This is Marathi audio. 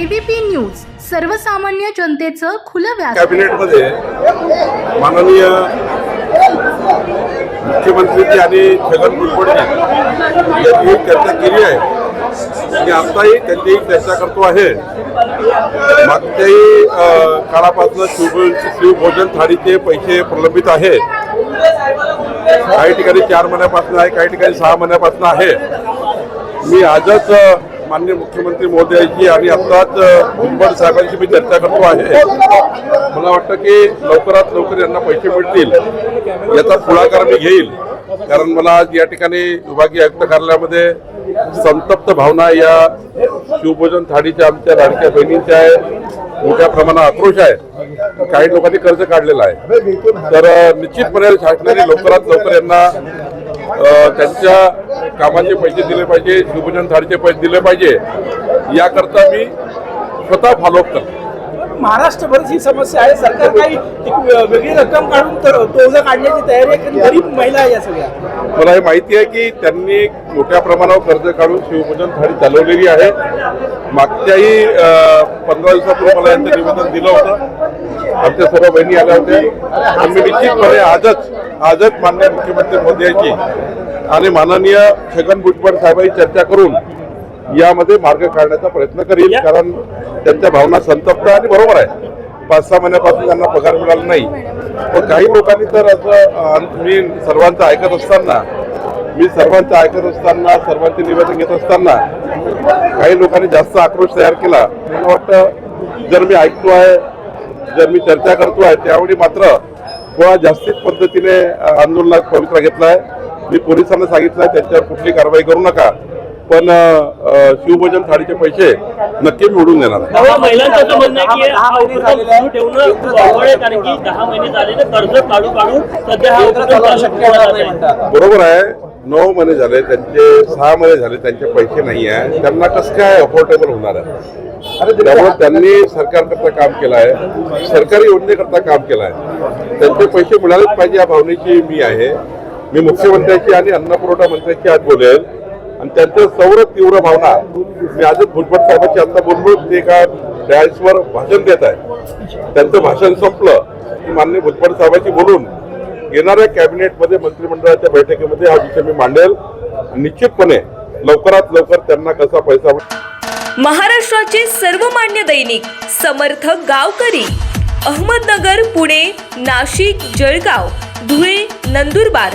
एबीपी न्यूज सर्वसामान्य जनतेचं खुलं व्यास कॅबिनेटमध्ये माननीय मुख्यमंत्रीजी आणि छगन भुजबळजी यांनी चर्चा केली आहे. मी आताही त्यांची चर्चा करतो आहे. मागच्याही काळापासून शिव शिवभोजन थाळीचे पैसे प्रलंबित आहे. काही ठिकाणी चार महिन्यापासून आहे काही ठिकाणी सहा महिन्यापासून आहे. मी आजच माननीय मुख्यमंत्री महोदयाची आणि आत्ताच अ, साहेबांची मी चर्चा करतो आहे. मला वाटतं की लवकरात लवकर यांना पैसे मिळतील याचा पुढाकार मी घेईल. कारण मला आज या ठिकाणी विभागीय आयुक्त कार्यालयामध्ये संतप्त भावना या शिवभोजन थाळीच्या आमच्या लाडक्या बहिणींच्या आहे. मोठ्या प्रमाणात आक्रोश आहे. काही लोकांनी कर्ज काढलेलं आहे. तर निश्चितपणे शासनाने लवकरात लवकर यांना त्यांच्या कामाचे पैसे दिले पाहिजे शिवभोजन थाळीचे पैसे दिले पाहिजे याकरता मी स्वतः फॉलोअप करतो. महाराष्ट्रभर ही समस्या आहे. सरकार काही वेगळी रक्कम काढून तर तोडगा काढण्याची तयारी आहे. गरीब महिला आहे या सगळ्या. मला हे माहिती आहे की त्यांनी मोठ्या प्रमाणावर कर्ज काढून शिवभोजन थाळी चालवलेली आहे. मागच्याही पंधरा दिवसापूर्वी मला यांचं निवेदन दिलं होतं. आमच्या सर्व बहिणी आल्या होत्या. आम्ही निश्चितपणे आजच आजच मान्य मुख्यमंत्री मोदींची आणि माननीय छगन भुजबळ साहेबांची चर्चा करून यामध्ये मार्ग काढण्याचा प्रयत्न करील कारण त्यांच्या भावना संतप्त आणि बरोबर आहे पाच सहा महिन्यापासून त्यांना पगार मिळाला नाही. पण काही लोकांनी तर असं मी सर्वांचं ऐकत असताना मी सर्वांचं ऐकत असताना सर्वांचे निवेदन घेत असताना काही लोकांनी जास्त आक्रोश तयार केला. मला वाटतं जर मी ऐकतो आहे जर मी चर्चा करतो आहे त्यावेळी मात्र थोडा जास्तीच पद्धतीने आंदोलनात पवित्रा घेतला आहे मी पोलिसांना सांगितलं आहे त्यांच्यावर कुठली कारवाई करू नका. पण शिवभोजन थाळीचे पैसे नक्की मिळवून देणार आहे. बरोबर आहे. नऊ महिने झाले त्यांचे सहा महिने झाले त्यांचे पैसे नाही आहे. त्यांना कसं काय अफोर्डेबल होणार आहे? त्यामुळे त्यांनी सरकारकरता काम केलं आहे. सरकारी योजनेकरता काम केलं आहे. त्यांचे पैसे मिळालेच पाहिजे या भावनेची मी आहे. मी मुख्यमंत्र्याची आणि अन्न पुरवठा मंत्र्याची आज बोलेल आणि त्यांचं सौर तीव्र भावना मी आजच भुजबळ साहेबांची आता बोललो ते एका डॅन्सवर भाषण देत आहे त्यांचं भाषण संपलं. की मान्य भुजबळ साहेबांची बोलून येणाऱ्या कॅबिनेटमध्ये मंत्रिमंडळाच्या बैठकीमध्ये हा विषय मी मांडेल. निश्चितपणे लवकरात लवकर त्यांना कसा पैसा महाराष्ट्राचे सर्वमान्य दैनिक समर्थ गावकरी अहमदनगर पुणे नाशिक जळगाव धुळे नंदुरबार